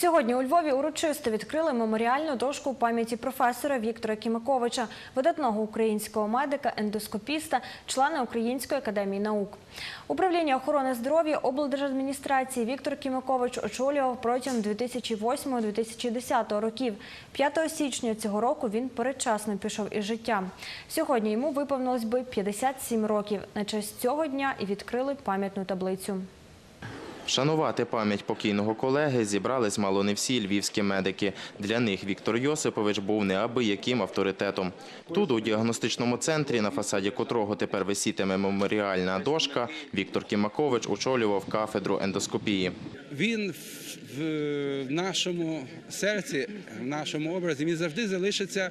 Сьогодні у Львові урочисто відкрили меморіальну дошку пам'яті професора Віктора Кімаковича, видатного українського медика, ендоскопіста, члена Української академії наук. Управління охорони здоров'я облдержадміністрації Віктор Кімакович очолював протягом 2008-2010 років. 5 січня цього року він передчасно пішов із життя. Сьогодні йому виповнилось би 57 років. На честь цього дня і відкрили пам'ятну таблицю. Вшанувати пам'ять покійного колеги зібрались мало не всі львівські медики. Для них Віктор Йосипович був неабияким авторитетом. Тут, у діагностичному центрі, на фасаді котрого тепер висітиме меморіальна дошка, Віктор Кімакович очолював кафедру ендоскопії. він в нашому серці, в нашому образі, він завжди залишиться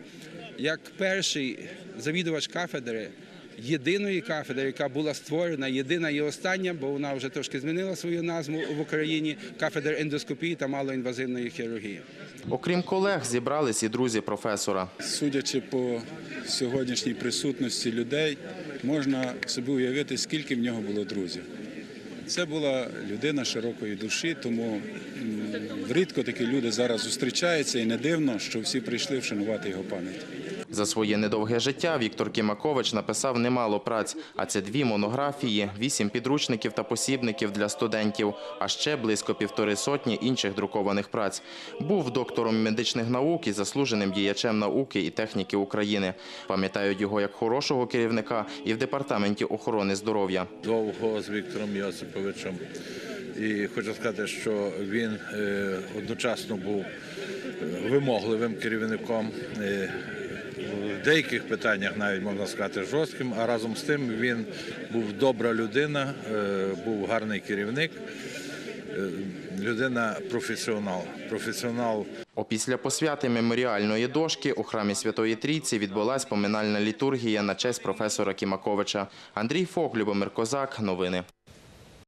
як перший завідувач кафедри, єдиної кафедри, яка була створена, єдина і остання, бо вона вже трошки змінила свою назву в Україні кафедра ендоскопії та малоінвазивної хірургії. Окрім колег, зібрались і друзі професора. Судячи по сьогоднішній присутності людей, можна собі уявити, скільки в нього було друзів. Це була людина широкої душі, тому рідко такі люди зараз зустрічаються, і не дивно, що всі прийшли вшанувати його пам'ять. За своє недовге життя Віктор Кімакович написав немало праць, а це дві монографії, вісім підручників та посібників для студентів, а ще близько півтори сотні інших друкованих праць. Був доктором медичних наук і заслуженим діячем науки і техніки України. Пам'ятають його як хорошого керівника і в департаменті охорони здоров'я. довго з Віктором Йосиповичем. І хочу сказати, що він е, одночасно був е, вимогливим керівником. В деяких питаннях навіть можна сказати жорстким, а разом з тим він був добра людина, е, був гарний керівник, е, людина професіонал. Професіонал Опісля посвяти меморіальної дошки у храмі Святої Трійці відбулась поминальна літургія на честь професора Кімаковича. Андрій Фок, Любомир Козак. Новини.